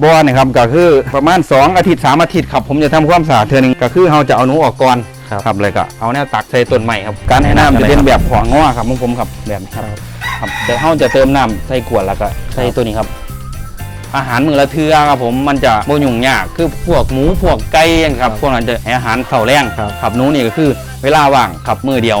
บ่อนี่ครับก็คือประมาณ 2 อาทิตย์ 3 อาทิตย์ครับผมจะทำความสะอาดเทื่อหนึงก็คือเราจะเอาหนูออกก่อนครับครับเลยก็เอาแนวตักใส่ต้นใหม่ครับการให้น้ำจะเป็นแบบขวางง้อครับของผมครับแบบนี้ครับครับเดี๋ยวเราจะเติมน้ำใส่ขวดแล้วก็ใส่ตัวนี้ครับ อาหารมือละเทือครับผมมันจะโมยุ่งยากคือพวกหมูพวกไก่อย่างครับพวกนั้นจะให้อาหารเท่าแรงครับครับหนูนี่ก็คือเวลาว่างครับมือเดียว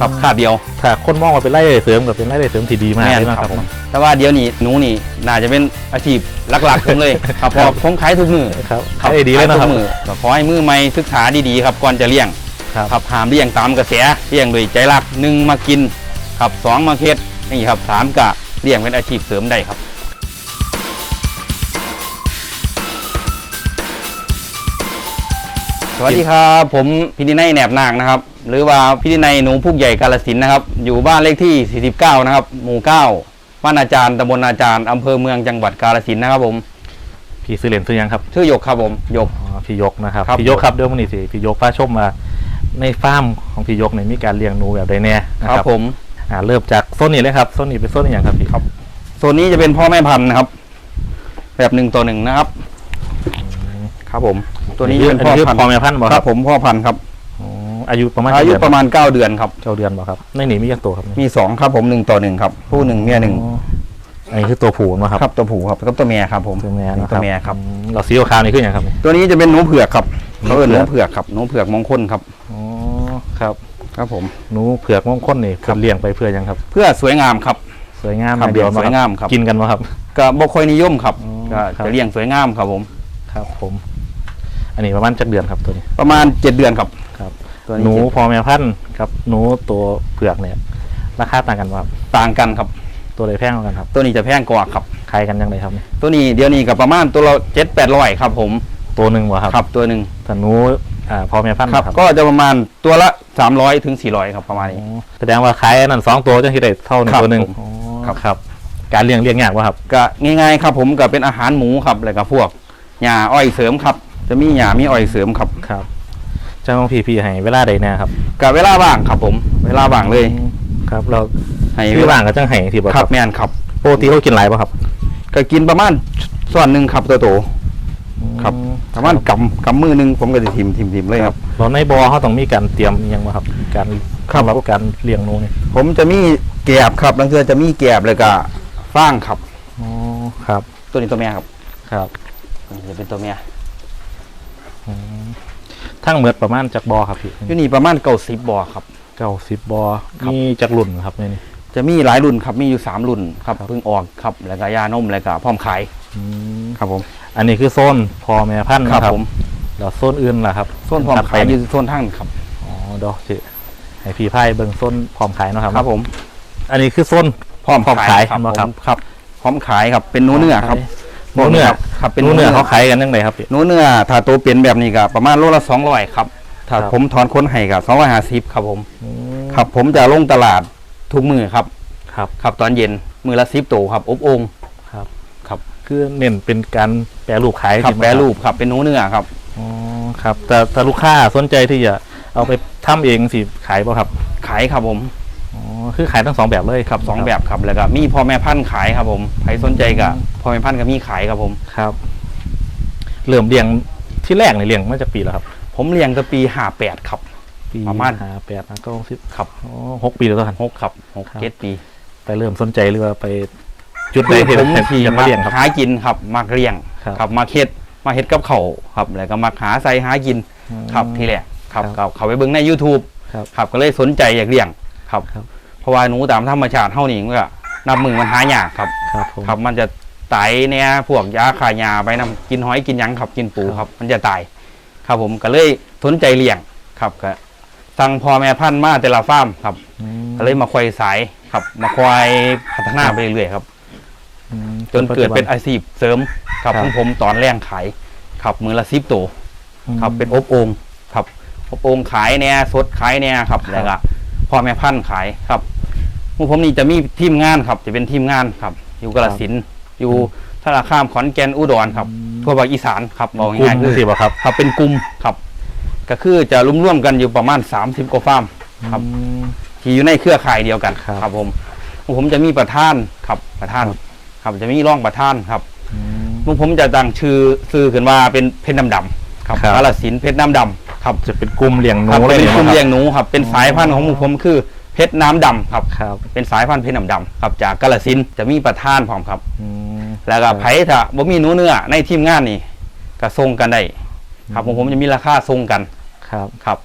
ครับคาบเดียวถ้าคนมองว่าเป็นไร่เสริมกับเป็นไร่เสริมที่ดีมากแม่นเลยนะคครัรับบผผมมแต่ว่าเดี๋ยวนี้หนูนี่น่าจะเป็นอาชีพหลักๆผมเลยครับเพราะผมขายทุกมือครับครับไอ้ดีเลยนะคขารับทุกมือก็ขอให้มือใหม่ศึกษาดีๆครับก่อนจะเลี้ยงครับครับหามเลี้ยงตามกระแสเลี้ยงด้วยใจรักหนึ่งมากินครับสองมาเฮ็ดนี่ครับสามกะเลี้ยงเป็นอาชีพเสริมได้ครับ วัสดีครับผมพินินัยแหนบนางนะครับ หรือว่าพินินัยหนูพุกใหญ่กาลสินธุ์นะครับ อยู่บ้านเลขที่ 49 นะครับ หมู่ 9 บ้านอาจารย์ตำบลอาจารย์อำเภอเมืองจังหวัดกาลสินธุ์นะครับ ผมพี่ซื้อเหรียญซื้อยังครับชื่อหยกครับผมหยกอ๋อพี่ยกนะครับครับ พี่ยกครับเดี๋ยวมันนี่สิพี่ยกพาชมมาในฟาร์มของพี่ยกเนี่ยมีการเลี้ยงหนูแบบใดแน่นะคครัรับบผมอ่าเริ่มจากโซนนี้เลยครับโซนนี้เป็นโซนอย่างครับพี่ครับโซนนี้จะเป็นพ่อแม่พันธุ์นะครับ แบบหนึ่งต่อหนึ่งนะครับ ครับผม ตัวนี้เป็นอัพ่อคือพันธุ์พ่อแม่พันธุ์บ่คครัรับบผมพ่อพันธุ์ครับอ๋ออายุประมาณอายุกี่เดืนประมาณ 9 เดือนครับ เก้าเดือนบ่ครับในหนีมีกี่ตัวครับมีสองครับผมหนึ่งต่อหนึ่งครับผู้หนึ่งเมียหนึ่งอ๋ออันนี้คือตัวผู้นะครับครับตัวผู้ครับแล้วก็ตัวเมียครับผมตัวแม่นะคตัรัวบเมียครับ อืมเราสีขาวๆนี่คืออย่างครับนี่ตัวนี้จะเป็นหนูเผือกครับหนูเขาเอิ้นหเผืนูอก เผือกครับหนูเผือกมงคลครับอ๋อครับครับผม หนูเผือกมงคลนี่ครับ เลี้ยงไปเพื่อหยังครับ เพื่อสวยงามครับ สวยงามครับอย่เดียวสวยงามครับ กินกันวะครับ ก็บ่ค่อยนิยมครับอ๋อก็ครับ จะเลี้ยงสวยงามครับผม ครับผม อันนี้ประมาณจักเดือนครับตัวนี้ประมาณ7เดือนครับ ครับตัวหนูนี้พอแม่พันธุ์กับหนูตัวเผือกเนี่ยราคาต่างกันวะครับต่างกันครับ ตัวใดแพงกว่ากันครับตัวนี้จะแพงกว่าครับ ขายกันยังไงครับเนี่ยตัวนี้เดี๋ยวนี้กับประมาณตัวละเจ็ดแปดร้อยครับ ผมตัวหนึ่งวะครับครับตัวหนึ่งแต่หนูอ่าพอแม่พันธุ์ครับบ่ก็จะประมาณตัวละ300ถึง400ครับประมาณอ๋นี้อแสดงว่าขายอันนั้นสองตัวจังที่ได้เท่าหนึ่งครับตัวหนึ่งผมอ๋อครับ ครับ การเลี้ยงเลี้ยงยากวะครับก็ง่ายๆครับผมก็เป็นอาหารหมูครับแล้วก็พวกหญ้าอ้อยเสริมครับ จะมีหญ้ามีอ้อยเสริมครับครับเจ้าของพี่พี่ให้เวลาใดแน่ครับกับเวลาว่างครับผม เวลาว่างเลยอืมครับเราให้พี่ว่างก็จังให้ที่บ่ครับแม่นครับปกติเขากินหลายป่ะครับ ก็กินประมาณส่วนหนึ่งครับตัวโตครับอืประมาณกำกำมือหนึงผมก็จะทิมทิมทิมเลยครับเราในบอเขาต้องมีการเตรียมอิหยังบ่ครับ การครับสำหรับการเลี้ยงหนูนี่ผมจะมีแกบครับบางเทือจะมีแกบเลยก็ฟางครับอ๋อครับ ตัวนี้ตัวเมียครับ ครับตัวนี้จะเป็นตัวเมียอืม ทั้งหมดประมาณจากบอครับพี่อยู่นี่ประมาณเก้าสิบบ่อครับ เก้าสิบบอครับ มีจากรุ่นครับในนี่จะมีหลายรุ่นครับมีอยู่สามรุ่นครับครับเพิ่งออกครับแล้วก็ยานมแล้วก็พร้อมขายอืมครับผม อันนี้คือโซนพอแม่พันธุ์ครับนะผมแล้วโซนอื่นล่ะครับส่วนพร้อมถัดขายไปอยู่ส่วนทั้งครับ อ๋อเดอกสิให้พี่ไพ่เบิ่งโซนพร้อมขายเนาะครับครับผม อันนี้คือโซนพร้อมพร้อมขายขายครับเห็นบ่ครับผมครับ พร้อมขายครับเป็นหนูเนื้อครับ หนูเนื้อครับเป็นหนูเนื้อเขาขายกันยังไงครับพี่หนูเนื้อถ้าตัวเป็นแบบนี้ก็ประมาณโลละสองร้อยครับ ถ้าครับผมถอนค้นให้ก็สองร้อยห้าสิบครับผมอืมครับผมจะลงตลาดทุกมือครับ ครับครับตอนเย็นมือละสิบตัวครับอบโองครับครับ คือเน้นเป็นการแปรรูปขายครับสิแปรรูปครับเป็นหนูเนื้อครับอ๋อครับ แต่แต่ลูกค้าสนใจที่จะเอาไปทำเองสิขายป่ะครับ ขายครับผมอ๋อ คือขายทั้งสองแบบเลยครับสองแบบครับแล้วก็มีพ่อแม่พันธุ์ขายครับผมใครสนใจก็พ่อแม่พันธุ์ก็มีขายครับผมครับ เริ่มเลี้ยงที่แรกในยเลี้ยงมาจากปีแล้วครับ ผมเลี้ยงตั้งปีห้าแปดครับ ปีประมาณห้าแปดห้าเก้าสิบครับอ๋อหกปีแล้วกันหกครับหกครับเจ็ดปีไปเริ่มสนใจหรือว่าไป จุดใดที่ผมที่จะมามาเลี้ยงครับ หากินครับมักเลี้ยงครับครับมาเฮ็ดมาเฮ็ดกับเขาวครับ แล้วก็มาหาใส่หากินครับที่แรกครับครับก็เขาไปเบิ่งใน YouTube ครับ ครับก็เลยสนใจอยากเลี้ยงครับ ครับ เพราะว่าหนูตามธรรมชาติเท่านี้มันก็นับมือมันหายากครับ ครับผม ครับ มันจะไตเนี่ยพวกยาขายาไปนํกินหอยกินหยังครับกินปูครับครับ มันจะตาย ครับผมก็เลยสนใจเลี้ยงครับก็สั่งพ่อแม่พันธุ์มาแต่ละฟาร์มครับอืมก็เลยมาควายสายครับ มาควายพัฒนาไปเรื่อยๆครับ อืมจนเกิดเป็นอาชีพเสริมครับครับ ของผมตอนแรกขายครับมือละสิบตัวอืมครับเป็นอบโองครับอบโองขายเนี่ยสดขายเนี่ยครับครับแล้วก็ พ่อแม่พันธุ์ขายครับพวกผมนี่จะมีทีมงานครับ จะเป็นทีมงานครับ อยู่กระสินธุ์อยู่ท่าราข้ามขอนแก่นอุดรครับ ทั่วภาคอีสานครับบอกกลุ่ง่ายมๆคือสิบ่ครับ ครับเป็นกลุ่มครับ ก็คือจะร่วมๆกันอยู่ประมาณ 30กว่าฟาร์ม ครับอืมที่อยู่ในเครือข่ายเดียวกันครับครับผมผมจะมีประธานครับประธาน ครับ ครับจะมีรองประธานครับอืมพวกผมจะตั้งชื่อซื้อขึ้นว่าเป็นเพชรน้ำดำครับครับ กาลสินธุ์เพชรน้ำดำ ครับจะเป็นกลุ่มเลี้ยงหนูครับเป็นลกลุ่มบ่ครับเลี้ยงหนูครับเป็นสายพันธุ์ของพวกผมคือเพชรน้ำดำครับครับเป็นสายพันธุ์เพชรน้ำดำครับจากกาลสินธุ์จะมีประธานพร้อมครับ อืม แล้วก็ไผ่ถ้าบ่มีหนูเนื้อในทีมงานนี่ก็ส่งกันได้ครับของผมจะมีราคาส่งกันครับ ครับ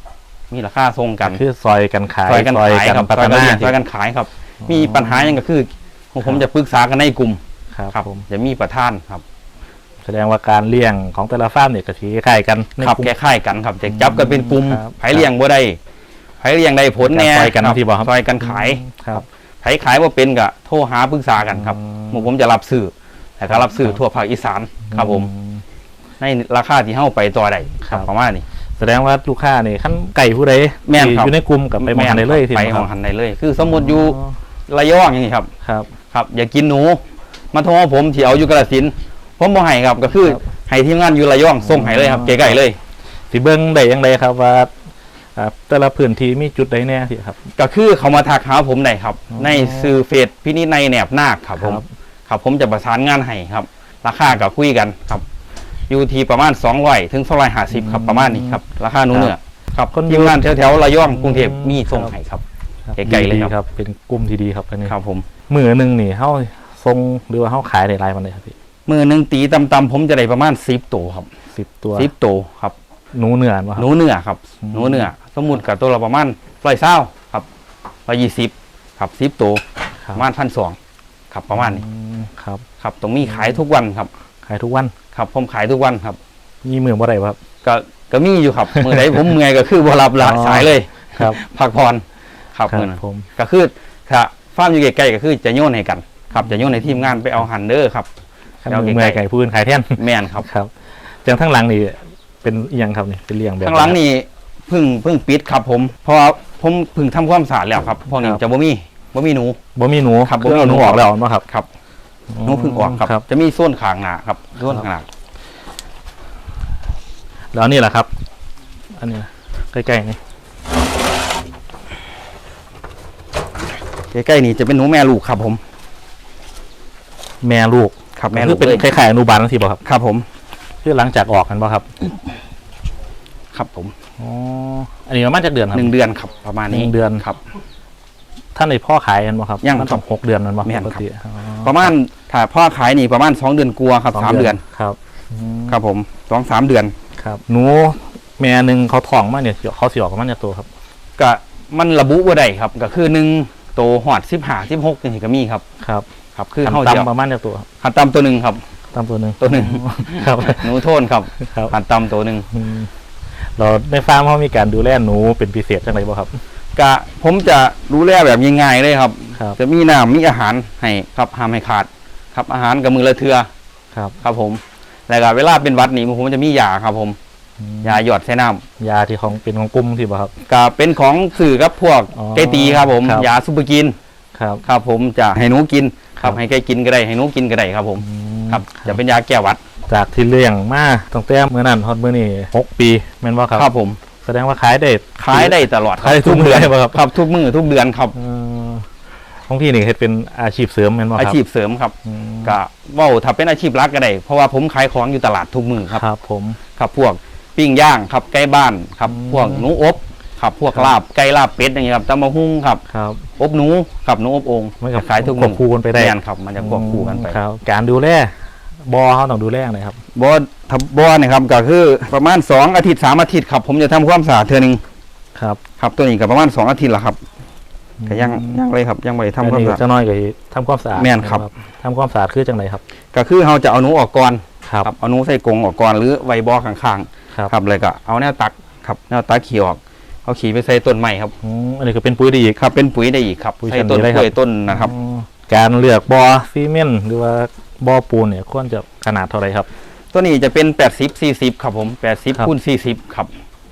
มีราคาส่งกัน คือซอยกันขายซอยกันขายครับพัซฒอยกันนา เรียนซอยกันขายครับ มีปัญหาอย่างก็คือ ของผมจะปรึกษากันในกลุ่มครับครับผม จะมีประธานครับ แสดงว่าการเลี้ยงของแต่ละฟาร์มเนี่ยก็ถือคล้ายๆกันในครับกลุ่มแก้ไขกันครับจะจับกันเป็นกลุ่มครับไผเลี้ยงบ่ได้ไผเลี้ยงได้ผลแน่ซอยกันครับที่บอกครับซอยกันขายครับไผขายบ่เป็นก็โทรหาปรึกษากันครับอืมหมู่ผมจะรับซื้อแต่ก็รับซื้อทั่วภาคอีสานครับผมอืในราคาที่เฮาไปต่อได้ครับประมาณนี้แสดงว่าลูกค้านี่ขั้นไก่ผู้ใดแม่นที่ครับอยู่ในกลุ่มกับไปมองได้เลยสิไปคขรัอบงหันได้เลย คือสมมุติอยู่ระยองอย่างนี้ครับ ครับ ครับ อย่ากินหนู มาโทรหาผมที่เอาอยู่กระสินธุ์ ผมบ่ให้ครับก็คือครับ ให้ทีมงานอยู่ระยองส่งให้เลยครับอ๋อไกลๆเลย สิเบิ้งได้ยังไงครับว่าอ่า แต่ละพื้นที่มีจุดใดแน่สิครับ ก็คือเขามาทักหาผมได้ครับ อ๋อ ในสื่อเฟซพินิจในแหนบนาคครับผมครับครับผมจะประสานงานให้ครับ ราคาก็คุยกันครับอยู่ที่ประมาณ200ถึง250ครับอืมประมาณนี้ครับราคาหนูเนื้อครับคนอยู่ทีมงานแถวๆระยองกรุงเทพมีส่งให้ครับไกลๆเลยครับ ดีครับ เป็นกลุ่มที่ดีครับอันนี้ครับผม มือหนึ่งนี่เฮาทรงหรือว่าเฮาขายในรายมันเลยครับพี่ มือหนึ่งตีตำๆผมจะได้ประมาณ10ตัวครับสิบตัว10ตัวครับหนูเนื้อวะคหรับ นูเนื้อครับอืม หนูเนื้อสมมุติกับตัวละประมาณร้อยเศร้าครับร้อยยี่สิบครับสิบตัวครัปบระมาณพันสองครับประมาณนี้อืมครับครับตรงมีขายทุกวันครับ ขายทุกวันครับ ผมขายทุกวันครับ มีมือบ่ได้บ่ครับ ก็ก็มีอยู่ครับมือไหนผมเมื่อยก็คือบ่รับละอ๋อ สายเลยครับพักผ่อนครับครับมือนั้นผมก็คือถ้าฟาร์มอยู่ใกล้ๆก็คือจะโยนให้กัน ครับจะโยนในทีมงานไปเอาหันเด้อครับขั้น เอามือใกล้ๆเมื่อยไก่ผู้อื่นขายแท่นแม่นครับครับจังทั้งหลังนี่เป็นอหยังครับนี่เป็นเลี้ยงแบบข้างหลังนี่เพึ่งเพึ่งปิดครับ ผมเพราะว่าผมเพึ่งทำความสะอาดแล้วครับพวกนี้ครับจะบ่มีบ่มีหนูบ่มีหนูครับคือเอาหนูบ่มีหนูออกแล้วเนาะครับครับหนูเพึ่งออกครับครับ จะมีส่วนขางหนาครับส่วนขางหนาแล้วนี่แหละครับ อันนี้นะใกล้ๆนี่ใกล้ๆนี่จะเป็นหนูแม่ลูกครับผม แม่ลูก ครับแม่คืลูอกเป็นเลยคล้ายๆอนุบาลนั่นสิบ่ครับครับผมคือหลังจากออกกันบ่ครับ ครับผมอ๋ออันนี้ประมาณจากเดือนครับหนึ่งเดือนครับ ประมาณนี้หนึ่งเดือนครับท่านในพ่อขายกันบ่ครับยังมันครัต้อบงหกเดือนมันบ่แม่นปครับกติอ๋อประมาณถ้าพ่อขายนี่ประมาณสองเดือนกลัวาครับสองสามเดือนครับอืมครับผมสองสามเดือนครับหนูแม่หนึ่งเขาท้องมาเนี่ยเขาสิออกมาเนี่ยตัวครับก็มันระบุว่าได้ครับ ก็คือหนึ่งโตหอดสิบห้าสิบหกนี่ก็มีครับครับ ครับ คือขั้นเข้าเดียวต่ำประมาณเนี่ยตัวครับหันตำตัวหนึ่งครับต่ำตัวหนึ่งตัวหนึ่งครับหนูโทนครับครับหันตำตัวหนึ่งอืมเราในฟาร์มเขามีการดูแลหนูเป็นพิเศษจังไรบ่ครับก็ผมจะดูแลแบบง่ายๆเลยครับครับ จะมีน้ำมีอาหารให้ครับห้ามให้ขาด ครับอาหารกับมือละเทือครับ ครับผมแล้วก็เวลาเป็นหวัดนี่ผมจะมียาครับผมอืมยาหยอดใส่น้ำยาที่ของเป็นของกลุ่มที่บ่ครับก็เป็นของสื่อกับพวกอ๋อไก่ตีครับผมครับยาซุปเปอร์กิน ครับ ครับผมจะให้หนูกินคครัรับบให้ไก่กินก็ได้ให้หนูกินก็ได้ครับผมอืมครับจะเป็นยาแก้หวัด จากที่เลี้ยงมาตั้งแต่เมื่อนั้นฮอดมื้อนี้หกปีแม่นบ่ครับครับผมแสดงว่าขายได้ขายได้ตลอดครัขายได้ทุกเดือนมื้อเลยป่ะครับครับทุกมือทุกเดือนครับเออของพี่นี่เฮ็ดเป็นอาชีพเสริมแม่นบ่ครับอาชีพเสริมครับอืมก็เว่าถ้าเป็นอาชีพหลักก็ได้เพราะว่าผมขายของอยู่ตลาดทุกมือครับครับ ผมครับพวกปิ้งย่างครับใกล้บ้านครับอืมพวกหนูอบ ครับพวกครับ ลาบไก่ลาบเป็ดอย่างเงี้ยครับตำมะฮุ่งครับครับ อบหนูครับหนูอบโองมันก็ขายทุกควบคู่กันไปได้แม่นครับ มันจะควบคู่กันไปครับ การดูแลบ่อเขาต้องดูแลหน่อยครับ บอทับบอเนี่ยครับก็คือประมาณสองอาทิตย์สามอาทิตย์ครับ ผมจะทำความสะอาดเทือหนึงครับครับ ตัวนี้ก็ประมาณสองอาทิตย์ละครับก็ยังยังเลยครับยังไม่ได้ทำอันความนี้สะอาดจะน้อยกว่าทำความสะอาดแม่นครับ ทำความสะอาดคือจังไรครับ ก็คือเราจะเอาหนูออกก่อนครับครับเอาหนูใส่กรงออกก่อนหรือไว้บอข้างครับๆครับเลยก็เอาแนวตักครับแนวตักขี่ออก เอาขี่ไปใส่ต้นใหม่ครับอืมอันนี้ก็เป็นปุ๋ยดีอีก ครับ เป็นปุ๋ยได้อีกครับปุ๋ยใส่ต้นชนิดอะไรกครับล้วยต้นนะครับ อืมการเลือกบ่อซีเมนต์หรือว่าบ่อปูนเนี่ยควรจะขนาดเท่าไหรครับ ตัวนี้จะเป็น 80 40 ครับผมครับ 80คูณ40 ครับ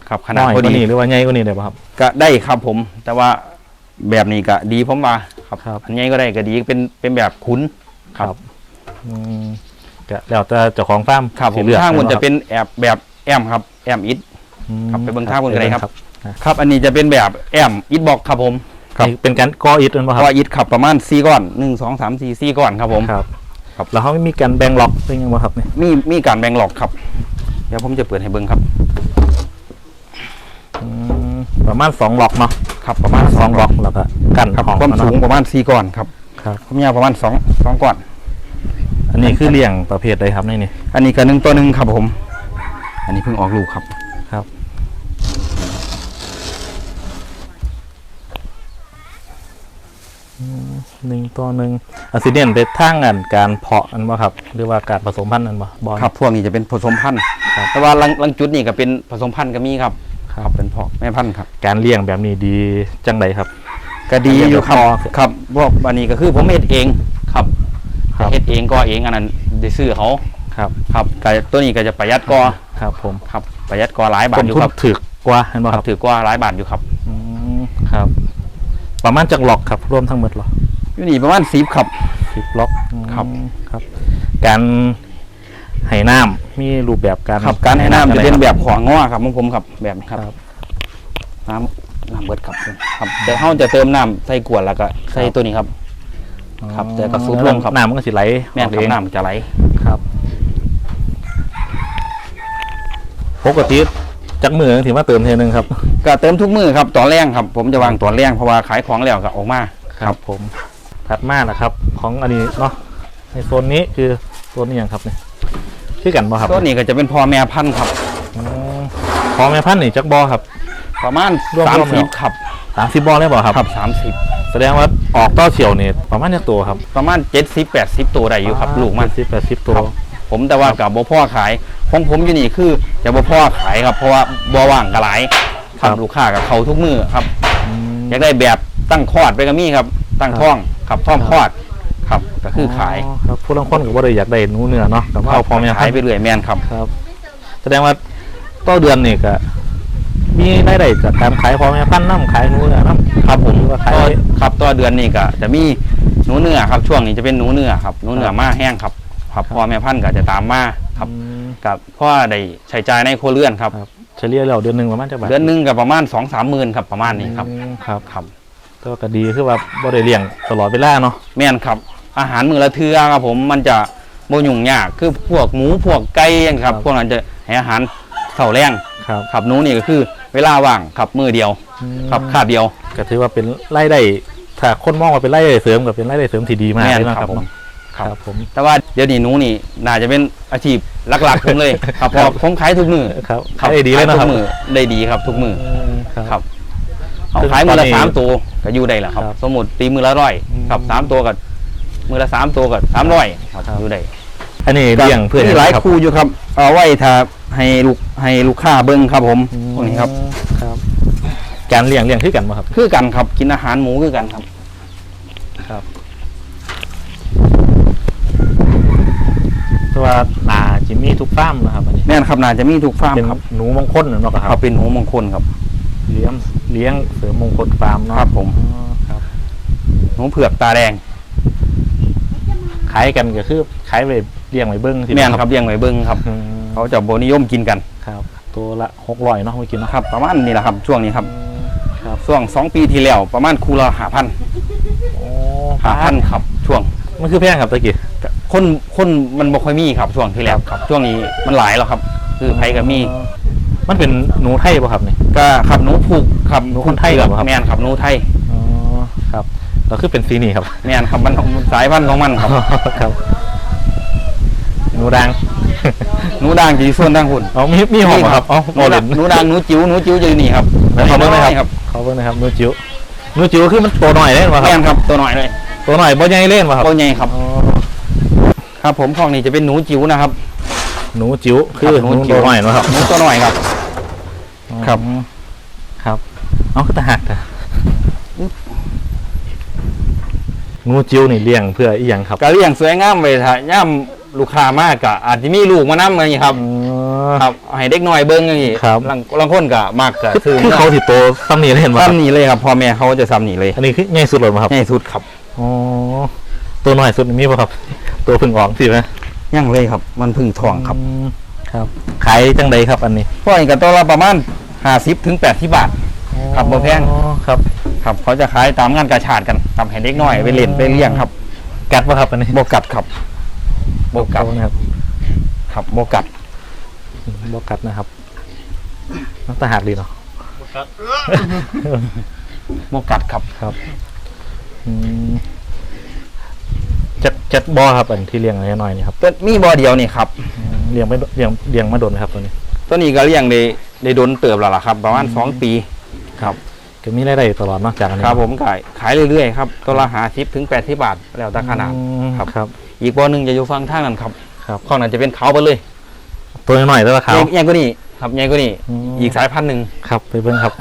ครับขนาดน้อยพอกว่าดีนี้หรือว่าใหญ่กว่านี้ได้ป่ะครับ ก็ได้ครับผม แต่ว่าแบบนี้ก็ดีผมว่าครับครับ อันนี้ก็ได้ก็ดีเป็นเป็นแบบคุ้นอืมก็แล้วแต่เจ้าของฟาร์มครับผสิมเลือกทางมันแม่จะบ่ครับเป็นแอบแบบแอมครับแอมอิดอืมครับไปเบิ่งทางบนก็ได้ครับนะ ครับ อันนี้จะเป็นแบบแอมอิดบอกครับผมครับนี่เป็นการก่ออิฐแมันป่ะคก็รับอิดครับประมาณ4ก้อน1 2 3 4 4ก้อนครับผมครับครับแล้วเขาไม่มีการแบ่งล็อกเป็นยังไงครับเนี่ยมีมีการแบ่งหลอกครับ เดี๋ยวผมจะเปิดให้เบิ่งครับอืมประมาณสองล็อกเนาะครับประมาณสองล็อกแล้วก็กันครับของความเนาะสูงประมาณสี่ก้อนครับครับความยาวประมาณสองสองก้อน อันนี้คือเลี้ยงประเภทใดครับในนี่อันนี้ก็หนึ่งตัวหนึ่งครับผม อันนี้เพิ่งออกลูกครับ ครับอืมห นึ่งตัวหนึ่งอันสิเด่นไปทางอันการเพาะอันบ่ครับหรือว่าการผสมพันธุ์อันบ่บอล ครับพวกนี้จะเป็นผสมพันธุ์ครับ แต่ว่าลังลังจุดนี่ก็เป็นผสมพันธุ์ก็มีครับครับเป็นพอกแม่พันธุ์ครับ การเลี้ยงแบบนี้ดีจังไดครับ ก็ดีอยู่ครับพอครับพวกอันนี้ก็คือผมเฮ็ดเองครับครับ เฮ็ดเองก็เองอันนั้นได้ซื้อเขาครับครับก็ตัวนี้ก็จะประหยัดกว่าครับ ผมครับประหยัดกว่าหลายบาทต้นอยู่ทุนครับถึกกว่าเห็นบ่คครัรับบถือกว่าหลายบาทอยู่ครับ อืมครับ ประมาณจักล็อกครับรวมทั้งหมดเหรอ อยู่นี่ประมาณสิบครับ สิบล็อกอืมครับ ครับ การให้น้ำมีรูปแบบการครับการให้น้ำจะเป็นอะไรแบบขวางง้อครับของผมครับ แบบนี้คครับรับน้ำน้ำเบิดครับครับแต่เฮาจะเติมน้ำใส่ขวดแล้วก็ใส่ตัวนี้ครับ ครับแต่ก็ซุปลงครับน้ำมันก็สิไหลแม่นออกครัเอบงน้ำจะไหลครับปกติจักมือถือว่าเติมเทนึงครับก็เติมทุกมือครับตอนแรกครับ ผมจะวางตอนแรกเพราะว่าขายของแล้วก็ออกมาครับ ผม ถัดมานะครับ ของอันนี้เนาะในโซนนี้คือโซนนี้อย่างครับเนี่ยคือกันบ่ครับตัวนี้ก็จะเป็นพ่อแม่พันธุ์ครับ อืมของแม่พันธุ์นี่จักบอครับ ประมาณรวมๆสามแล้วสิบครับสามสิบบอได้บ่ครับ ครับสามสิบแสดงว่าออกต้อเฉียวนี่ประมาณเนี้ตัวครับประมาณเจ็ดสิบแปดสิบตัวได้อยู่ครับ ลูกมัน สิบแปดสิบตัว ครับ ผมแต่ว่ากับบ่พ่อขายของผมอยู่นี่คือจะบ่พ่อขายครับเพราะว่าบ่ว่างกระหลายครับลูกค้ากับเขาทุกมือครับ อืม อยากได้แบบตั้งคลอดไปก็มีครับ ตั้งท้อง ครับท้องคลอดครับก็คือขายครับผู้ลางคนก็บ่ได้อยากได้หนูเนื้อเนาะแต่ว่าเอาพอแม่พัขายนธุ์ไปเรื่อยแม่นครับครับ แสดงว่าต่อเดือนนี่ก็มีรายได้จากการขายพอแม่พันธุ์น้ำขายหนูเนื้อน้ำครับผมหรือว่าขายก็ครับตัวเดือนนี้ก็จะมีหนูเนื้อครับ ช่วงนี้จะเป็นหนูเนื้อครับหนูเนื้อมาแห้งครับครับพ่อแม่พันธุ์ก็จะตามมาครับอืมกับพ่อได้ใช้จ่ายในครัวเรือนครับครับเฉลี่ยแล้วเดือนหนึ่งประมาณจะบาทเดือนหนึงก็ประมาณ2 3 0 0 0 0ครับประมาณนี้ครับอืมครับครับ ก็ก็ดีคือว่าบ่ได้เลี้ยงตลอดเวลาเนาะแม่นครับ อาหารมื้อละเทื่อครับผมมันจะบ่ยุ่งยากคือพวกหมูพวกไก่จังครับ พวกนั้นจะให้อาหารเสาแรงครับครับหนูนี่ก็คือ เวลาว่างครับมือเดียวครับคาบเดียว ก็ถือว่าเป็นรายได้ถ้าคนมองว่าเป็นรายได้เสริมก็เป็นรายได้เสริมที่ดีมากแม่นเลยนะครับผม เนาะครับครับผม แต่ว่าเดี๋ยวนี้หนูนี่น่าจะเป็นอาชีพหลักๆผมเลย ครับเพครัราะบผมขายทุกมือครับครัขายได้ดีเลยเนาะครับ ทุกมือได้ดีครับทุกมือ ครับครับ เอาซึ่งขายมือละตอนนี้สามตัวก็อยู่ได้แหละครับครับสมมติตีมือละร้อยอืมครับสามตัวก็มือละสามตัวก็สามร้อยครับครับอยู่ได้อันนี้เลี้ยงเพื่อนมีหลายครับคู่อยู่ครับ เอาไว้ถ้าให้ลูกให้ลูกค้าเบิ้งครับผมพวกนี้ครับครับการเลี้ยงเลี้ยงคือกันป่ะครับคือกันครับกินอาหารหมูคือกันครับ ครับแต่ว่านาจิมมี่ทุกฟาร์มนะครับอันนี้แม่นครับน่าจะมีทุกฟาร์มเป็นครับหนูมงคลเนาะคครัรับบเป็นหนูมงคลครับ เลี้ยงเลี้ยงเสริมมงคลฟาร์มเนาะครับผม อ๋อครับหนูเผือกตาแดงขายกันก็คือขายไปเลี้ยงไว้เบิ้งสิแม่นครับเลี้ยงไว้เบิ้งครับ อืมเขาจะโบนิยมกินกันครับ ตัวละหกร้อยเนาะเมื่อกี้เนาะครับ ประมาณนี้แหละครับช่วงนี้ครับอืมครับช่วงสองปีที่แล้วประมาณคูละหาพันโอ้หาพันครับ ช่วง มันคือแพงครับตะกี้ คนคนมันบ่ค่อยมีครับช่วงที่แล้วครับ ช่วงนี้มันหลายแล้วครับ คือไผก็มี มันเป็นหนูไทยป่ะครับนี่ก็ขับหนูผูกขับหนูคนไทยเหรอครับแม่นขับหนูไทยอ๋อครับเราคือเป็นซีนี่ครับแม่นครับมันสายพันธุ์ของมันครับครับหนูดังหนูด่างจีส่วนด่างหุ่นเอามีมีหอมเหรอครับอ๋อหนูโมเลด่างนหนูด่างหนูจิ๋วหนูจิ๋วจะอยู่นี่ครับแล้วเขาเบิ่งไหมน้อยครับเขาเบิ่งนะครับหนูจิ๋วหนูจิ๋วคือมันตัวหน่อยเล่นป่ะคแม่รับนครับตัวหน่อยเลยตัวหน่อยบ่ใหญ่เล่นป่ะครับตัวใหญ่ครับอ๋อครับผมของนี้จะเป็นหนูจิ๋วนะครับ หนูจิ๋วคือครับหนูตัวหน่อยนะครับหนูตัวหน่อยครับ ครับอืมครับเอาก็ตาหักอะหนูจิ๋วนี่เลี้ยงเพื่ออีหยังครับก็เลี้ยงสวยงามไว้ถ้าย่ำลูกค้ามากก็อาจจะมีลูกมานำอย่างนี้ครับอ๋อครับให้เด็กน้อยเบิ้งอย่างนี้ครับลังลังคนก็มากก็คือคือคือเขาสิโตซ้ำนี่เล่นป่ะครับซ้ำนี่เลยครับพ่อแม่เขาจะซ้ำนี่เลย อันนี้คือใหญ่สุดเลยป่ะครับใหญ่สุดครับอ๋อตัวหน่อยสุดนี่มีป่ะครับ ตัวพึ่งออกสิไหมยังเลยครับ มันเพึ่งทองครับอืมครับ ขายจังใดครับอันนี้พวกนี้ก็ตัวละประมาณ 50ถึง80บาท ครับบ่แพง อ๋อครับ ครับ เขาจะขายตามงานกาชาดกันทำให้เด็กน้อยไปเล่นไปเลี้ยงครับกัดป่ะครับอันนี้บกัดครับโบกัดนะครับครับโบกัดโบกัดนะครับน้ำตาหักดีเนาะโบกัดครับครับ อืมจัดจัดบอครับอันที่เลี้ยงน้อยๆนี่ครับ ตัวมีบอเดียวนี่ครับอืมเลี้ยงไม่เลี้ยงเลี้ยงมาโดนไหมครับตัวนี้ ตัวนี้ก็เลี้ยงได้ ได้โดนเติบแล้วล่ะครับ ประมาณสองปี ครับ ก็มีรายได้ตลอดเนอกจากอันนี้ครับผมขายขายเรื่อยๆครับตัวละหาทิปถึงแปดที่บาทแล้วแต่ขนาดอืมครับครับ อีกบอหนึ่งจะอยู่ฝั่งทางนั้นครับครับ ข้างนั้นจะเป็นเขาไปเลยตัวน้อยๆแล้วราคาใหญ่ใหญ่กว่านี้ครับใหญ่กว่านี้อืม อีกสายพันธุ์หนึ่งครับไปเบิ้งครับ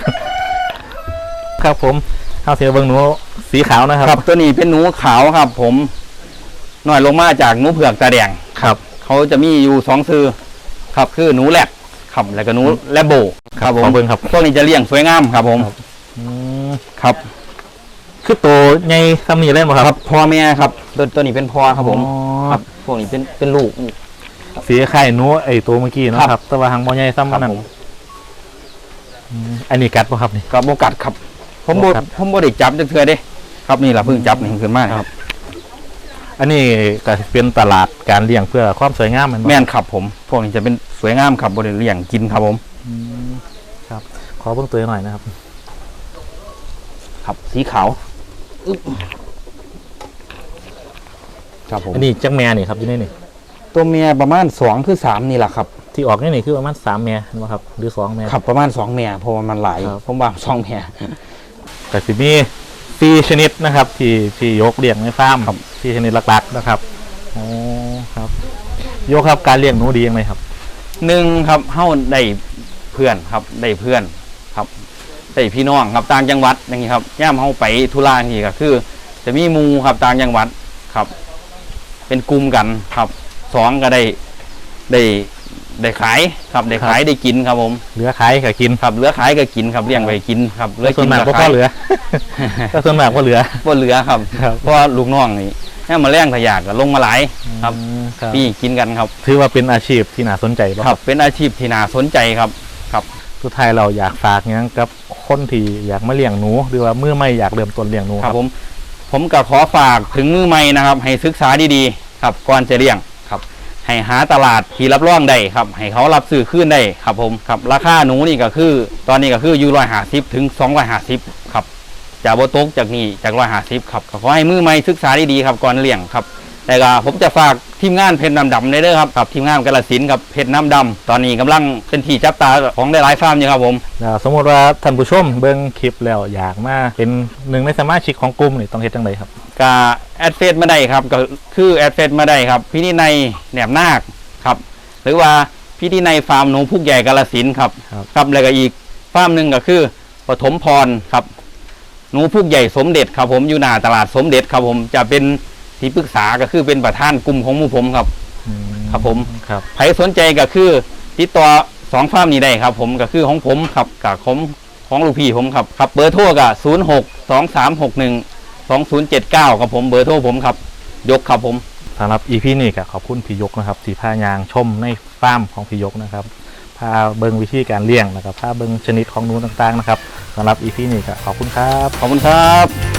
ครับผมข้าวเสียเบิ้งหนูสีขาวนะครับ ครับ ตัวนี้เป็นหนูขาวครับ ผมหน่อยลงมาจากหนูเผือกตาแดง ครับ เขาจะมีอยู่สองซื้อครับคือหนูแลบ ครับแล้วก็หนูแลบโบครับผขอมเบิ้งครับพวกนี้จะเลี้ยงสวยงามครับผมอืมครับคือตัวใหญ่ทำนี่เล่นบ่คครัรับบพ่อแม่ครับตัวตัวนี้เป็นพ่อครับผมอ๋อครับพวกนี้เป็นเป็นลูก สีไข่หนูไอตัวเมื่อกี้เนาะครับ ครับแต่ว่าหางบ่ใหญ่ซ้ำครักับนนั้นผมอืมอันนี้กัดป่ะครับนี่กับโบกัดครับ ผมโบบ่กัด ผมโบได้จับจักเทือเด้ ครับนี่แหละเพิ่งจับนี่ขึ้นมาครับ อันนี้ก็เป็นตลาดการเลี้ยงเพื่อความสวยงามแมันบ่แม่นครับผม พวกนี้จะเป็นส วยงามครับบริเลี้ยงกินครับผมอืมครับ ขอเบิ้งตัวหน่อยนะครับ ครับสีขาวอึ๊บครับผมอันนี้จักแม่นี่ครับอยู่ในนี่ตัวเมียประมาณสองคือสามนี่แหละครับ ที่ออกในนี่คือประมาณสามแม่เห็นบ่ครับ หรือสองแม่ ครับประมาณสองเมียเพราะว่ามันหลายครับ ผมว่าสองเมีย แต่สิมีสี่ชนิดนะครับ ที่ที่ยกเลี้ยงในฟาร์มครับ สี่ชนิดหลักๆนะครับโอ้ครับยกครับการเลี้ยงหนูดียังไงครับ หนึ่งครับเฮ้าได้เพื่อนครับได้เพื่อนครับได้พี่น้องครับต่างจังหวัดอย่างนี้ครับย่ามเฮ้าไปธุระอย่างนี้ก็คือ จะมีหมูครับต่างจังหวัดครับ เป็นกลุ่มกันครับสองก็ได้ได้ได้ขายครับได้ขายได้กินครับผมเหลือขายกับกินครับเหลือขายก็กินครับเลี้ยงไว้กินครับเหลือส่วกินนมากก็ก็พขาอยเหลือก็ส่วนมากก็เหลือ บ่เหลือครับครับเพราะว่าลูกน้องนี่เนี่ยมาแรงทยากก็ลงมาหลายครับอืมครับพี่กินกันครับ ถือว่าเป็นอาชีพที่น่าสนใจบ่ครับ เป็นอาชีพที่น่าสนใจครับสุดท้ายเราอยากฝากหยังกับคนที่อยากมาเลี้ยงหนู หรือว่าเมื่อไม่อยากเริ่มต้นเลี้ยงหนูคครัรับบผมผมก็ขอฝากถึงมือใหม่นะครับ ให้ศึกษาดีๆ ครับก่อนจะเลี้ยงครับ ให้หาตลาดที่รับรองได้ครับ ให้เขารับซื้อขึ้นได้ครับผมครับราคาหนูนี่ก็คือ ตอนนี้ก็คืออยู่ร้อยหาสิบถึงสองร้อยหาสิบครับ จะโบตกจากนี่จากร้อยหาสิบครับก็ขอให้มือใหม่ศึกษาดีๆครับก่อนเลี้ยงครับแต่ก็ผมจะฝากทีมงานเพชรน้ำดำได้เด้อครับครับทีมงานกาลสินธุ์กับเพชรน้ำดำตอนนี้กำลังเป็นที่จับตาของหลายๆฟาร์มอยู่ครับผมแล้วสมมติว่าท่านผู้ชมเบิ่งคลิปแล้วอยากมาเป็นหนึ่งในสมาชิกของกลุ่มนี่ต้องเฮ็ดจังไดครับก็แอดเฟซมาได้ครับก็คือแอดเฟซมาได้ครับพี่นินัยแหนมนาคครับหรือว่าพี่นินัยฟาร์มหนูพุกใหญ่กาลสินธุ์ครับครับครับแล้วก็อีกฟาร์มหนึ่งก็คือปฐมพรครับ หนูพุกใหญ่สมเด็จครับผมอยู่หน้าตลาดสมเด็จครับผมจะเป็นที่ปรึกษาก็คือเป็นประธานกลุ่มของหมู่ผมครับอืครับผมครับใครสนใจก็คือติดต่อสองฟาร์มนี้ได้ครับ ผมก็คือของผมครับกับของของลูกพี่ผมครับครับเบอร์โทรก็ศูนย์หกสองสามหกหนึ่งสองศูนย์เจ็ดเก้าครับผมเบอร์โทรผมครับ ยกครับผมสำหรับ EP นี้ก็ขอบคุณพี่ยกนะครับที่พายางชมในฟาร์มของพี่ยกนะครับ พาเบิงวิธีการเลี้ยงนะครับพาเบิงชนิดของหนูต่างๆนะครับสำหรับอีพีนี้ก็ขอบคุณครับ ขอบคุณครับ